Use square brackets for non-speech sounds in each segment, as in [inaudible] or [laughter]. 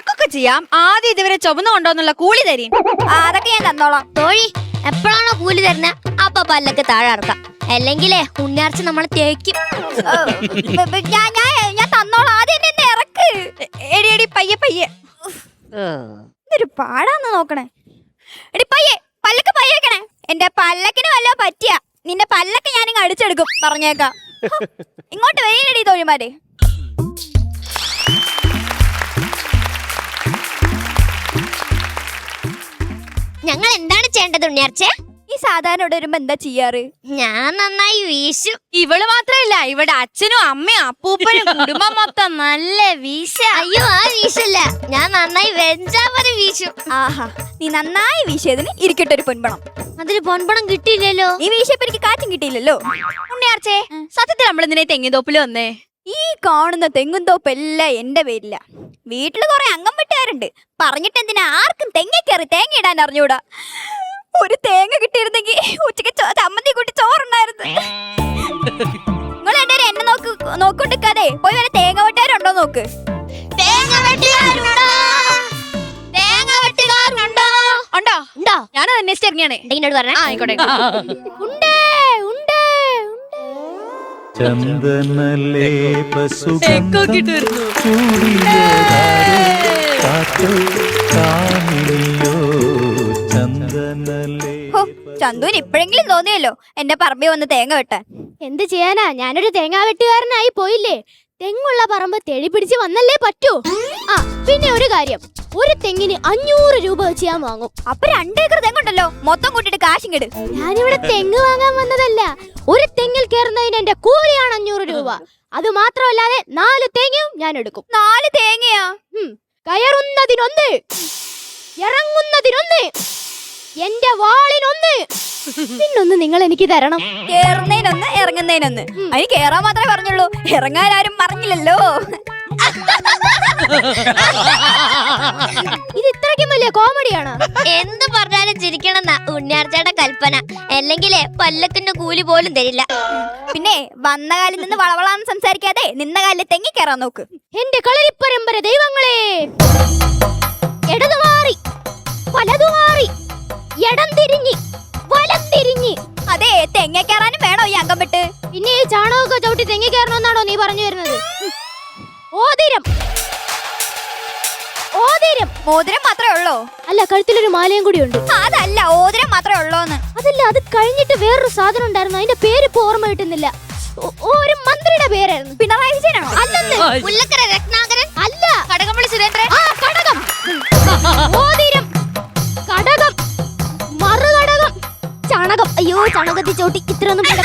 ഇറക്കൊക്കെ ചെയ്യാം. ആദ്യം ഇതുവരെ ചുമന്നു കൊണ്ടോന്നുള്ള കൂലി തരി അതൊക്കെ ഞാൻ തന്നോളാം. തോഴി എപ്പോഴാണോ കൂലി തരുന്ന അപ്പൊ പല്ലൊക്കെ താഴെ ഇറക്കാം. അല്ലെങ്കിലേ ഉണ്ണിയാർച്ച നമ്മളെ തേക്കും. ഞാൻ ഞാൻ ഞാൻ തന്നോളാം. ആദ്യം എന്നെ ഇറക്ക്. എടി എടി പയ്യെ പയ്യെ. ഇതൊരു പാടാന്ന് നോക്കണേ. എടി പയ്യെ പല്ലക്ക് പയ്യേക്കണേ എന്റെ പല്ലക്കിന് വല്ല പറ്റിയ. നിന്റെ പല്ലക്ക് ഞാനിങ്ങ് അടിച്ചെടുക്കും. പറഞ്ഞേക്കാം. ഇങ്ങോട്ട് വരീനടി തോഴിമാരെ. ഞങ്ങൾ എന്താണ് ചെയ്യേണ്ടത് ഉണ്ണിയർച്ച? ഈ സാധാരണ ഇവിടെ വരുമ്പോ എന്താ ചെയ്യാറ്? ഞാൻ നന്നായി വീശു. ഇവൾ മാത്രല്ല ഇവിടെ അച്ഛനും അമ്മയും അപ്പൂപ്പനും കുടുംബം മൊത്തം നല്ല വീശ. അയ്യോ ആ വീശല്ല. ഞാൻ നന്നായി വെഞ്ചാമതി വീശു. ആഹാ നീ നന്നായി വീശിയതിന് ഇരിക്കട്ടെ ഒരു പൊൻപണം. അതിന് പൊൻപണം കിട്ടിയില്ലല്ലോ. ഈ വീശിയപ്പോ എനിക്ക് കാറ്റും കിട്ടിയില്ലല്ലോ. ഉണ്ണിയാർച്ചേ സത്യത്തിൽ നമ്മൾ എന്തിനാ തെങ്ങിന്തോപ്പിൽ വന്നേ? ഈ കാണുന്ന തെങ്ങും തോപ്പെല്ലാം എന്റെ പേരില്ല വീട്ടിൽ കുറെ അംഗം വിട്ടുകാരുണ്ട് പറഞ്ഞിട്ട് എന്തിനാ ആർക്കും തെങ്ങ കയറി തേങ്ങ ഇടാൻ അറിഞ്ഞൂടാ. ഒരു തേങ്ങ കിട്ടിയിരുന്നെങ്കിൽ ഉച്ചയ്ക്ക് ചമ്മന്തി കൂട്ടി ചോറുണ്ടായിരുന്നു. നിങ്ങൾ എന്റെ എന്നെ നോക്ക് നോക്കൊണ്ടിരിക്കാതെ പോയി വരെ തേങ്ങ വെട്ടുകാരുണ്ടോ നോക്ക്. തേങ്ങ വെട്ടുകാരുണ്ടോ? തേങ്ങ വെട്ടുകാരുണ്ടോ? ഉണ്ടോ? ഉണ്ടോ? ഞാനത് അന്വേഷിച്ചിറങ്ങിയാണ് എന്നോട് പറഞ്ഞ. ആ ആയിക്കോട്ടെ. [laughs] ഉണ്ടേ ഉണ്ടേ. ചന്തുവിന് ഇപ്പോഴെങ്കിലും തോന്നിയല്ലോ. എന്റെ പറമ്പിൽ വന്ന് തേങ്ങ വെട്ടാൻ. എന്ത് ചെയ്യാനാ? ഞാനൊരു തേങ്ങാ വെട്ടുകാരനായി പോയില്ലേ? തെങ്ങുള്ള പറമ്പ് തെളി പിടിച്ച് വന്നല്ലേ പറ്റൂ. ആ പിന്നെ ഒരു കാര്യം. ഒരു തെങ്ങിന് അഞ്ഞൂറ് രൂപ വെച്ച് ഞാൻ വാങ്ങും. അപ്പൊ രണ്ടേക്കർ തെങ്ങുണ്ടല്ലോ. മൊത്തം കൂട്ടിട്ട് കാശും കെട് ഞാനിവിടെ തെങ്ങ് വാങ്ങാൻ വന്നതല്ല. ഒരു തെങ്ങിൽ കയറുന്നതിന് എന്റെ കൂലിയാണ് അഞ്ഞൂറ് രൂപ. അത് മാത്രമല്ലാതെ നാല് തേങ്ങയും ഞാൻ എടുക്കും. നാല് തേങ്ങയാ? കയറുന്നതിനൊന്ന്. ഇറങ്ങുന്നതിനൊന്ന്. എന്റെ വാളിനൊന്ന്. പിന്നൊന്ന് നിങ്ങൾ എനിക്ക് തരണം. കേറുന്നതിനൊന്ന് ഇറങ്ങുന്നതിനൊന്ന്. അതിന് കേറാൻ മാത്രമേ പറഞ്ഞുള്ളൂ. ഇറങ്ങാൻ ആരും പറഞ്ഞില്ലല്ലോ. ഇത് ഇത്രയ്ക്കും വലിയ കോമഡിയാണോ? എന്ത് പറഞ്ഞാലും ചിരിക്കണമെന്നാ ഉണ്ണിയാർച്ചയുടെ കൽപ്പന. അല്ലെങ്കിലേ പല്ലത്തിന്റെ കൂലി പോലും തരില്ല. പിന്നെ വന്ന കാലിൽ നിന്ന് വളവളാന്ന് സംസാരിക്കാതെ നിന്ന കാലിൽ തെങ്ങി കയറാൻ നോക്ക്. എന്റെ കളരി പരമ്പര ദൈവങ്ങളെ. ഇടതു മാറി വലതു മാറി ഇടം തിരിഞ്ഞ്. വലം തിരിഞ്ഞ്. അതെ തെങ്ങ കയറാനും വേണോ ഈ അംഗം വിട്ട് പിന്നെ ഈ ചാണകമൊക്കെ ചവിട്ടി തെങ്ങി കയറണമെന്നാണോ നീ പറഞ്ഞു വരുന്നത്? ഓതിരം. ഓതിരം. മോതിരം മാത്രമേ ഉള്ളോ? അല്ല കഴുത്തിലൊരു മാലയും കൂടി ഉണ്ട്. അതല്ല ഓതിരം മാത്രമേ ഉള്ളോന്ന്. അതല്ല അത് കഴിഞ്ഞിട്ട് വേറൊരു സാധനം ഉണ്ടായിരുന്നു. അതിന്റെ പേര് ഇപ്പൊ ഓർമ്മ കിട്ടുന്നില്ല. ഒ- ഒരു മന്ത്രിയുടെ പേരായിരുന്നു. പിണറായി വിജയനാണോ? അല്ലെന്ന്. മുല്ലക്കര രത്നാകരൻ? അല്ല. കടകംപള്ളി സുരേന്ദ്രൻ? ആ കടകം. മോതിരം കടകം. മറുകടകം ചാണകം. അയ്യോ ചാണകത്തി ചോട്ടി. ഇത്രയൊന്നും കണ്ട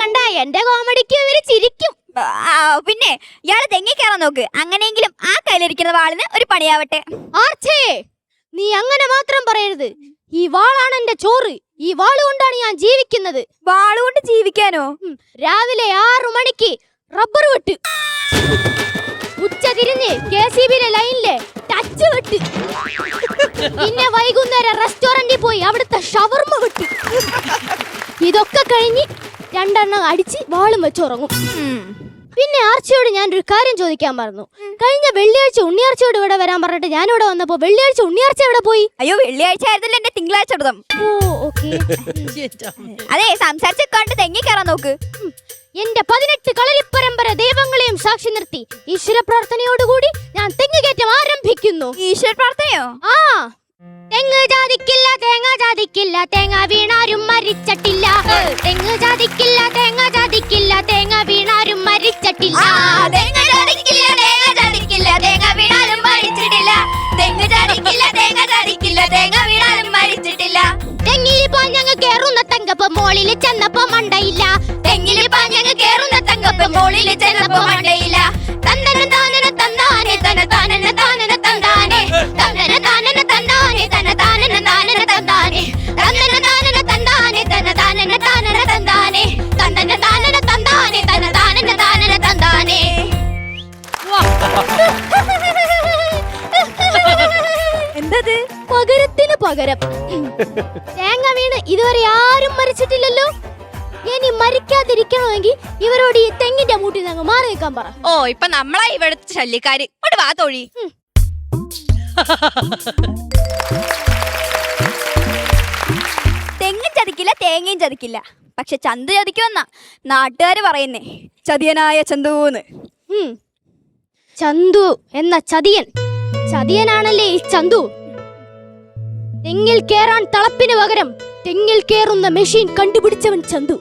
കണ്ട? എന്റെ കോമഡിക്ക് ഇവർ ചിരിക്കും. പിന്നെ ഇയാൾ തെങ്ങി കയറാൻ നോക്ക്. അങ്ങനെയെങ്കിലും ആ കയ്യിലിരിക്കുന്ന വാളിന് ഒരു പണിയാവട്ടെ. ആർച്ചേ നീ അങ്ങനെ മാത്രം പറയരുത്. ഈ വാളാണ് എന്റെ ചോറ്. ഈ വാൾ കൊണ്ടാണ് ഞാൻ ജീവിക്കുന്നത്. വാളുകൊണ്ട് ജീവിക്കാനോ? രാവിലെ ആറു മണിക്ക് റബ്ബർ വെട്ട്. ഉച്ച തിരിഞ്ഞ് കെ സി ബിയിലെ ലൈനിലെ ടച്ച് വെട്ടി. പിന്നെ വൈകുന്നേരം റെസ്റ്റോറന്റിൽ പോയി അവിടുത്തെ ഷവർമ വെട്ടി. ഇതൊക്കെ കഴിഞ്ഞ് രണ്ടെണ്ണം അടിച്ച് വാളും വെച്ച് ഉറങ്ങും. ഉം. പിന്നെ ആർച്ചയോട് ഞാൻ ഒരു കാര്യം ചോദിക്കാൻ പറഞ്ഞു. കഴിഞ്ഞ വെള്ളിയാഴ്ച ഉണ്ണിയാർച്ചയോട് ഇവിടെ വരാൻ പറഞ്ഞിട്ട് ഞാൻ ഇവിടെ വന്നപ്പോ വെള്ളിയാഴ്ച ഉണ്ണിയാർച്ച എവിടെ പോയി? അയ്യോ വെള്ളിയാഴ്ച ആയിരുന്നല്ലോ എന്റെ തിങ്കളാഴ്ച വ്രതം ഓ ഓക്കെ. [laughs] അതെ സംസാരിച്ചൊക്കെ തെങ്ങി കയറാൻ നോക്ക് എന്റെ പതിനെട്ട് കളരി പരമ്പര ദൈവങ്ങളെയും സാക്ഷി നിർത്തി ഈശ്വര പ്രാർത്ഥനയോടുകൂടി ഞാൻ തെങ്ങുകയറ്റം ആരംഭിക്കുന്നു. ഈശ്വര പ്രാർത്ഥനയോ ആ. തെങ്ങ് ജാതിക്കില്ല തേങ്ങ ജാതിക്കില്ല തേങ്ങ വീണാരും മോളിൽ ചെന്നപ്പോ മണ്ടയില്ല. തന്നന താനന തന്നാനെ തന താനന താനന തന്നാനെ. തന്നന താനന തന്നാനെ തന താനന താനന തന്നാനെ. തന്നന താനന തന്നാനെ തന താനന താനന തന്നാനെ. തന്നന താനന തന്നാനെ തന താനന താനന തന്നാനെ. എന്തത്? പകരത്തിന് പകരം. തേങ്ങ വീണ് ഇതുവരെ ആരും മരിച്ചിട്ടില്ലല്ലോ? ഇനി മരിക്കാതിരിക്കണമെങ്കിൽ ഇവരോട് ഈ തെങ്ങിന്റെ മൂട്ടിൽ നിന്ന് മാറി നിൽക്കാൻ പറ. ഓ ഇപ്പൊ നമ്മളാ ഇവിടുത്തെ ശല്യക്കാര്. ഇങ്ങോട്ട് വാ തൊഴി. തെങ്ങും ചതിക്കില്ല തേങ്ങയും ചതിക്കില്ല. പക്ഷെ ചന്തു ചതിക്കുമെന്നാ നാട്ടുകാര് പറയുന്നേ. ചതിയനായ ചന്തുന്ന് ഉം. ചന്തു എന്ന ചതിയൻ. ചതിയനാണല്ലേ ഈ ചന്തു? തെങ്ങിൽ കേറാൻ തളപ്പിന് പകരം തെങ്ങിൽ കയറുന്ന മെഷീൻ കണ്ടുപിടിച്ചവൻ ചന്തു.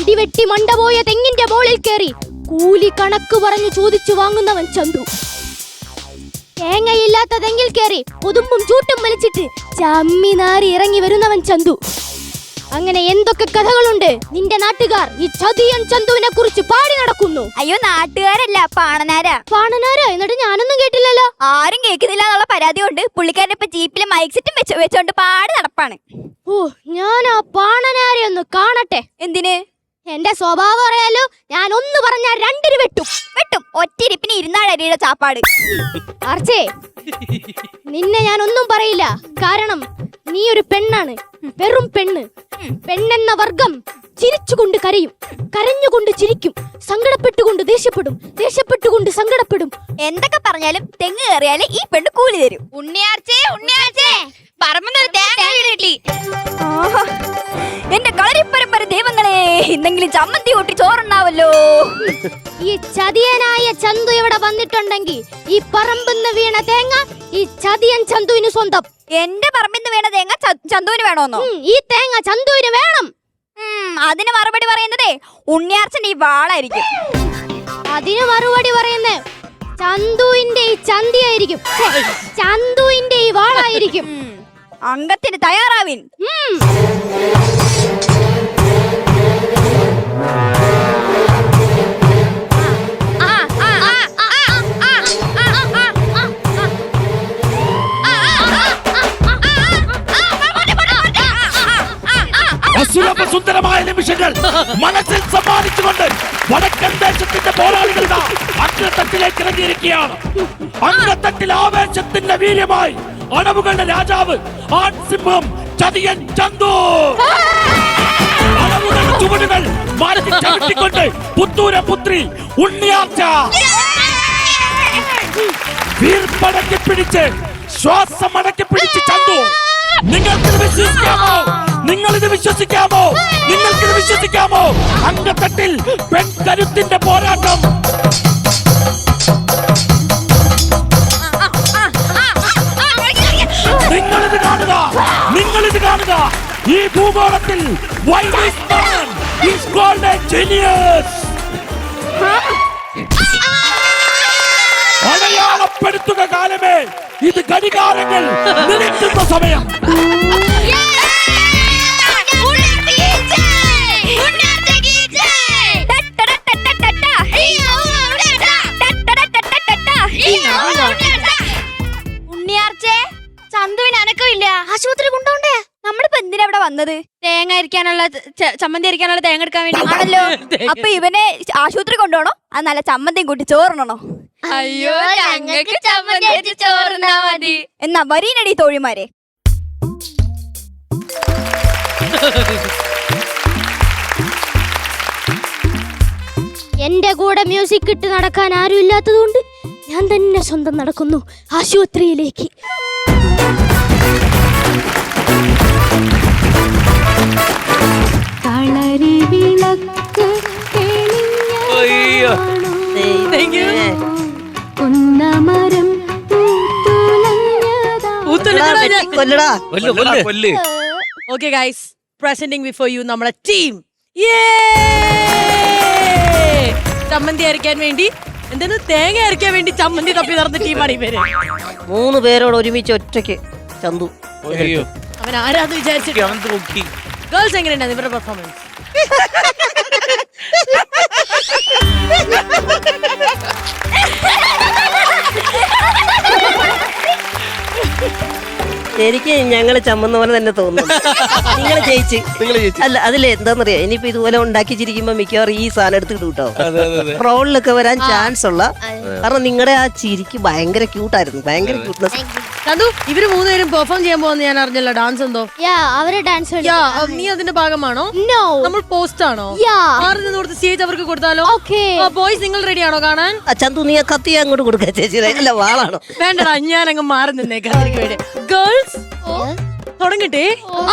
ഇടിവെട്ടി മണ്ടപോയ തെങ്ങിന്റെ മോളിൽ കയറി കൂലി കണക്ക് പറഞ്ഞു ചോദിച്ചു വാങ്ങുന്നവൻ ചന്തു. തേങ്ങയില്ലാത്ത തെങ്ങിൽ കയറി കൊതുമ്പും ചൂട്ടും വലിച്ചിട്ട് ചമ്മി നാറി ഇറങ്ങി വരുന്നവൻ ചന്തു. അങ്ങനെ എന്തൊക്കെ കഥകളുണ്ട്? നിന്റെ നാട്ടുകാർ ഈ ചതിയൻ ചന്തുവിനെ കുറിച്ച് പാടി നടക്കുന്നു. അയ്യോ നാട്ടുകാരല്ല പാണനാരാ. പാണനാരാ? എന്നിട്ട് ഞാനൊന്നും കേട്ടില്ലല്ലോ. ആരും കേൾക്കുന്നില്ല എന്നുള്ള പരാതി കൊണ്ട് പുള്ളിക്കാരൻ ഇപ്പൊ ജീപ്പിൽ മൈക്ക് സെറ്റും വെച്ച് വെച്ചോണ്ട് പാടി നടപ്പാണ്. ഓ ഞാൻ ആ പാണനാരെ ഒന്ന് കാണട്ടെ. എന്തിന്? എന്റെ സ്വഭാവം അറിയാലോ ഞാൻ ഒന്ന് പറഞ്ഞാൽ രണ്ടിന് വെട്ടും. വെട്ടും. ഒറ്റിരിപ്പിന് ഇരുന്നാഴരിയുടെ ചാപ്പാട്. അർച്ചേ നിന്നെ ഞാൻ ഒന്നും പറയില്ല. കാരണം നീ ഒരു പെണ്ണാണ്. വെറും പെണ്ണ്. പെണ്ണെന്ന വർഗം ചിരിച്ചുകൊണ്ട് കരയും. കരഞ്ഞുകൊണ്ട് ചിരിക്കും. സങ്കടപ്പെട്ടുകൊണ്ട് ദേഷ്യപ്പെടും. ദേഷ്യപ്പെട്ടുകൊണ്ട് സങ്കടപ്പെടും. എന്തൊക്കെ പറഞ്ഞാലും തെങ്ങ് കയറിയാലേ ഈ പെണ്ണ് കൂലി തരും. ഉണ്ണിയാർച്ചേ ഉണ്ണിയാർച്ചേ. പറമ്പെന്നൊരു തേങ്ങ കിട്ടി. എന്റെ കളരിപ്പരമ്പര ദൈവങ്ങളെ ഇന്നെങ്കിലും ചമ്മന്തി കൂട്ടി ചോറുണ്ടാവല്ലോ. ഈ ചതിയനായ ചന്തു ഇവിടെ വന്നിട്ടുണ്ടെങ്കിൽ ഈ പറമ്പെന്ന് വീണ തേങ്ങ ഈ ചതിയൻ ചന്തുവിന് സ്വന്തം. എന്റെ പറമ്പിന്ന് വീണ തേങ്ങ ചന്തുവിന് വേണോന്നോ? ഈ തേങ്ങ ചന്തുവിന് വേണം. അതിന് മറുപടി പറയുന്നതേ ഉണ്ണിയാർച്ചൻ ഈ വാളായിരിക്കും. അതിന് മറുപടി പറയുന്നേ ചന്തുവിന്റെ ഈ ചന്തിയായിരിക്കും. ആയിരിക്കും ചന്തുവിന്റെ ഈ വാളായിരിക്കും. അംഗത്തിന് തയ്യാറാവിൻ. മനസ്സിൽ സമ്മാനിച്ചുകൊണ്ട് വടക്കൻ ദേശത്തിന്റെ പോരാളികളുടെ അഗ്രത്തട്ടിലേക്ക് ഇറങ്ങിയിരിക്കുകയാണ്. അഗ്രത്തട്ടിൽ ആവേശത്തിന്റെ വീര്യമായി അടവുകളുടെ രാജാവ് ആൺസിംഹം ചതിയൻ ചന്തു അടവുകളുടെ ചുവടുകൾ മാറ്റി ചവിട്ടിക്കൊണ്ട് പുത്തൂര പുത്രി ഉണ്ണിയാർച്ച. വീർപ്പടക്കി പിടിച്ച് ശ്വാസം അടക്കി പിടിച്ച് ചന്തു നിങ്ങൾക്ക് വിശ്വസിക്കാമോ? നിങ്ങൾ ഇത് വിശ്വസിക്കാമോ? വിശ്വസിക്കാമോ? അങ്കത്തട്ടിൽ പെൺകരുത്തിന്റെ പോരാട്ടം. നിങ്ങളിത് കാണുക നിങ്ങളിത് കാണുക. ഈ ഭൂഗോളത്തിൽ genius? അടയാളപ്പെടുത്തുക കാലമേ. ഇത് ഘടികാരങ്ങൾ നിലയ്ക്കുന്ന സമയം. അനക്കമില്ല ആശുപത്രി കൊണ്ടോണ്ടേ? നമ്മളിപ്പോ എന്തിനാ ഇവിടെ വന്നത്? തേങ്ങ അരിക്കാനുള്ള ചമ്മന്തി അരിക്കാനുള്ള തേങ്ങ എടുക്കാൻ വേണ്ടി ആണല്ലോ. അപ്പൊ ഇവനെ ആശുപത്രി കൊണ്ടുപോകണോ? അത് നല്ല ചമ്മന്തിയും കൂട്ടി ചോറണോ അയ്യോ ഞങ്ങൾക്ക് ചമ്മന്തി ചോറുന്നാ മതി. എന്നാ വരീനടി തോഴിമാരെ. എന്റെ കൂടെ മ്യൂസിക് ഇട്ട് നടക്കാൻ ആരും ഇല്ലാത്തതുകൊണ്ട് ഞാൻ തന്നെ സ്വന്തം നടക്കുന്നു ആശുപത്രിയിലേക്ക്. അയ്യോ. കൊല്ലടാ കൊല്ല് കൊല്ല്. കൊല്ല്. Okay guys presenting before you നമ്മളെ ടീം ചമ്മന്തി അരയ്ക്കാൻ വേണ്ടി എന്തെന്ന്? തേങ്ങ അരയ്ക്കാൻ വേണ്ടി ചമ്മന്തി തപ്പി നടന്ന ടീമാണ് ഇവർ. മൂന്ന് പേരോട് ഒരുമിച്ച് ഒറ്റയ്ക്ക് ചന്തു. അവൻ ആരാന്ന് വിചാരിച്ചിട്ട്. ഗേൾസ് എങ്ങനെയുണ്ടായിരുന്നു ഇവരുടെ പെർഫോമൻസ് എനിക്ക് ഞങ്ങൾ ചമ്മുന്ന പോലെ തന്നെ തോന്നുന്നു. നിങ്ങൾ ജയിച്ച്. അല്ല അതിലെ എന്താന്നറിയാ? ഇനിയിപ്പോ ഇതുപോലെ ഉണ്ടാക്കി ചിരിക്കുമ്പോ മിക്കവാറും ഈ സാധനം എടുത്തിട്ട് കേട്ടോ. അതെ അതെ അതെ. റോളിലൊക്കെ വരാൻ ചാൻസ് ഉള്ള കാരണം നിങ്ങളുടെ ആ ചിരിക്ക് ഭയങ്കര ക്യൂട്ടായിരുന്നു ഭയങ്കര ക്യൂട്ട്നെസ് ചന്തു ഇവർ മൂന്നുപേരും പെർഫോം ചെയ്യാൻ പോകുന്ന ഞാൻ അറിഞ്ഞല്ലോ. ഡാൻസ് എന്തോ? യാ അവർ ഡാൻസ് യാ നീ അതിന്റെ ഭാഗമാണോ? നോ നമ്മൾ പോസ്റ്റ് ആണോ? യാ. മാറി നിന്ന് കൊടുത്ത് സ്റ്റേജ് അവർക്ക് കൊടുത്താലോ? ഓക്കേ ബോയ്സ് നിങ്ങൾ റെഡി ആണോ കാണാൻ? ചന്തു നീ കത്തി അങ്ങോട്ട് കൊടുക്ക ചേച്ചി. അല്ല വാളാണോ? വേണ്ടടാ ഞാൻ അങ്ങ് മാറി നിന്നേക്കാം അതിന് വേണ്ടി. ഗേൾസ് തുടങ്ങട്ടെ.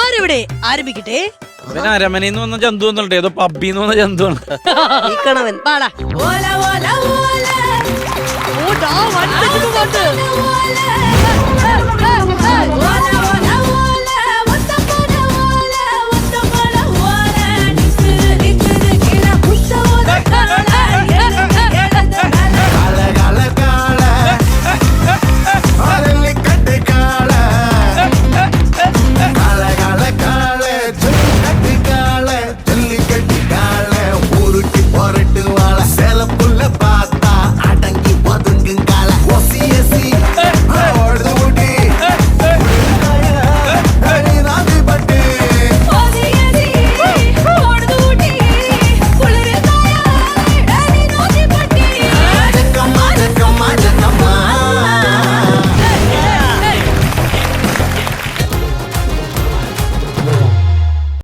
ആരെവിടെ? ആരംഭിക്കട്ടെ. അരമനയിൽ വന്ന ജന്തു എന്നുണ്ട് ഏതോ പബ്ബിന്ന് വന്ന ജന്തു ആണ് പാടാ ഓ, ഡാ, വൻ പാട്ട്.